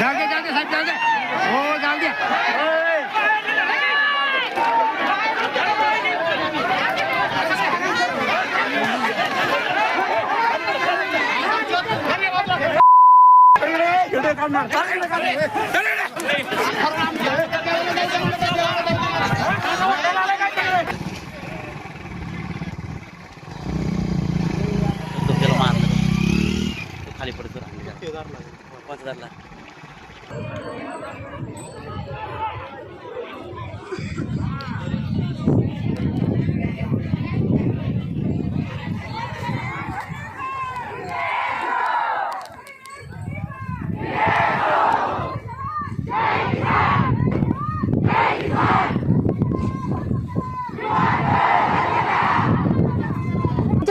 जाऊ दे जाऊ साहेब जाऊ दे. हो जाऊ दे. खाली पडतो. पंचदारला.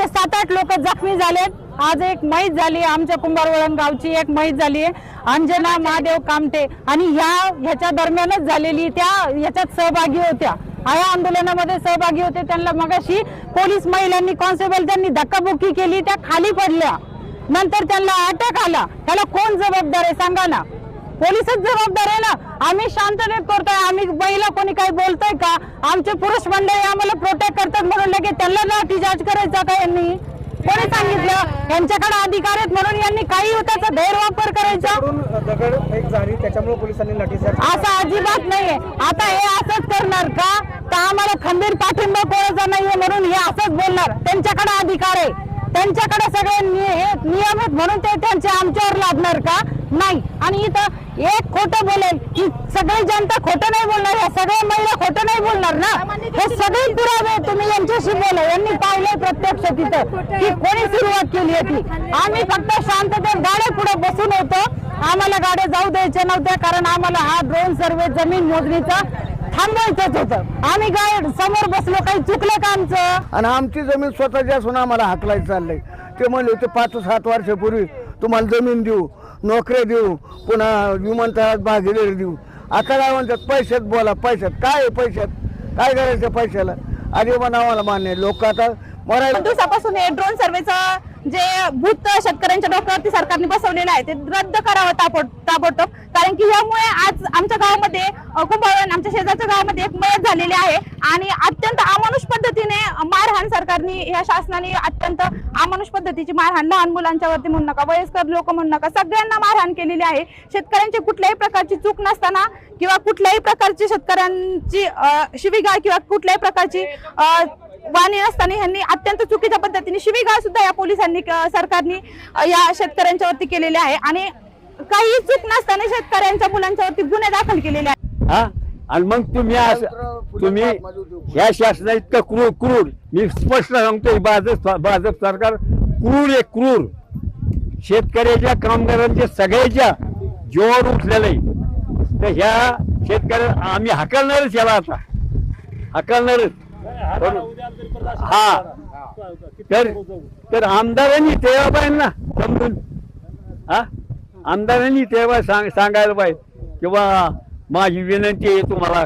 सात आठ लोक जखमी झालेत आज एक मैत झाली आमच्या कुंभारवळण गावची एक मैत झाली अंजना महादेव कामटे आणि ह्या ह्याच्या दरम्यानच झालेली त्या ह्याच्यात सहभागी होत्या. या आंदोलनामध्ये सहभागी होते. त्यांना मगाशी पोलीस महिलांनी कॉन्स्टेबल त्यांनी धक्काबुक्की केली त्या खाली पडल्या. नंतर त्यांना अटक आला. त्याला कोण जबाबदार आहे सांगा ना. पोलीसच जबाबदार आहे ना. आम्ही शांततेत करतोय. आम्ही महिला कोणी काही बोलतोय का? आमचे पुरुष मंडळी आम्हाला प्रोटेक्ट करतात म्हणून लगेच त्यांना लाठीचार्ज करायचा का यांनी? कोणी सांगितलं? यांच्याकडे अधिकार आहेत म्हणून यांनी काही त्याचा गैरवापर करायचा. दगड झाली त्याच्यामुळे पोलिसांनी लाठीचार्ज असं अजिबात नाहीये. आता हे असंच करणार का? तर आम्हाला खंबीर पाठिंबा कोणाचा नाहीये म्हणून हे असंच बोलणार. त्यांच्याकडे अधिकार आहे. त्यांच्याकडे सगळे नियम आहेत म्हणून ते त्यांचे आमच्यावर लादणार का? नाही. आणि इथं एक खोटं बोलेल की सगळी जनता खोटं नाही बोलणार या सगळ्या महिला खोटं नाही बोलणार ना? हे सगळे पुरावे तुम्ही यांच्याशी बोला. यांनी पाहिलंय प्रत्यक्ष तिथं की कोणी सुरुवात केली होती. आम्ही फक्त शांततेत गाड्या पुढे बसून होतो. आम्हाला गाड्या जाऊ द्यायच्या नव्हत्या कारण आम्हाला हा ड्रोन सर्वे जमीन मोजणीचा थांबवायचंच होतं. आम्ही काय समोर बसलो काही चुकलं का आमचं? आणि आमची जमीन स्वतःची असून आम्हाला हाकलायचं चाललंय. ते म्हणले होते पाच सात वर्षापूर्वी तुम्हाला जमीन देऊ. नोकऱ्या देऊ पुन्हा विमानतळात भागीदारी देऊ. आता म्हणतात पैशात बोला पैशात. काय पैशात? काय करायचं पैशाला? अरे पण आम्हाला मान्य लोक आता मराठी दिवसापासून हे ड्रोन सर्वेचं जे भूत शेतकऱ्यांच्या डोक्यावरती सरकारने बसवलेलं आहे ते रद्द करावं ताबड ताबडतोब. कारण की यामुळे आज आमच्या गावामध्ये अ, आमच्या शेजारच्या गावामध्ये एक मयत झालेली आहे. आणि अत्यंत अमानुष पद्धतीने मारहाण सरकारने या शासनाने अत्यंत अमानुष पद्धतीची मारहाण लहान मुलांच्यावरती म्हणू नका वयस्कर लोक म्हणू नका सगळ्यांना मारहाण केलेली आहे. शेतकऱ्यांची कुठल्याही प्रकारची चूक नसताना किंवा कुठल्याही प्रकारची शेतकऱ्यांची शिवीगाळ किंवा कुठल्याही प्रकारची वाणी नसताना ह्यांनी अत्यंत चुकीच्या पद्धतीने शिवीगाळ सुद्धा या पोलिसांनी क- सरकारने या शेतकऱ्यांच्यावरती केलेली आहे. आणि काही चूक नसताना शेतकऱ्यांच्या मुलांच्यावरती गुन्हे दाखल केलेले आहेत. हा? आणि मग तुम्ही असं तुम्ही ह्या शासना इतकं क्रूर क्रूर. मी स्पष्ट सांगतोय भाजप भाजप सरकार क्रूर आहे क्रूर. शेतकऱ्याच्या कामगारांच्या सगळ्याच्या जोर उठलेलं आहे तर ह्या शेतकऱ्या आम्ही हकलणारच याला आता. हकलणारच. हा. तर तर आमदारांनी तेव्हा पाहिजे ना समजून. हा? आमदारांनी तेव्हा सांग सांगायला पाहिजे. किंवा माझी विनंती आहे तुम्हाला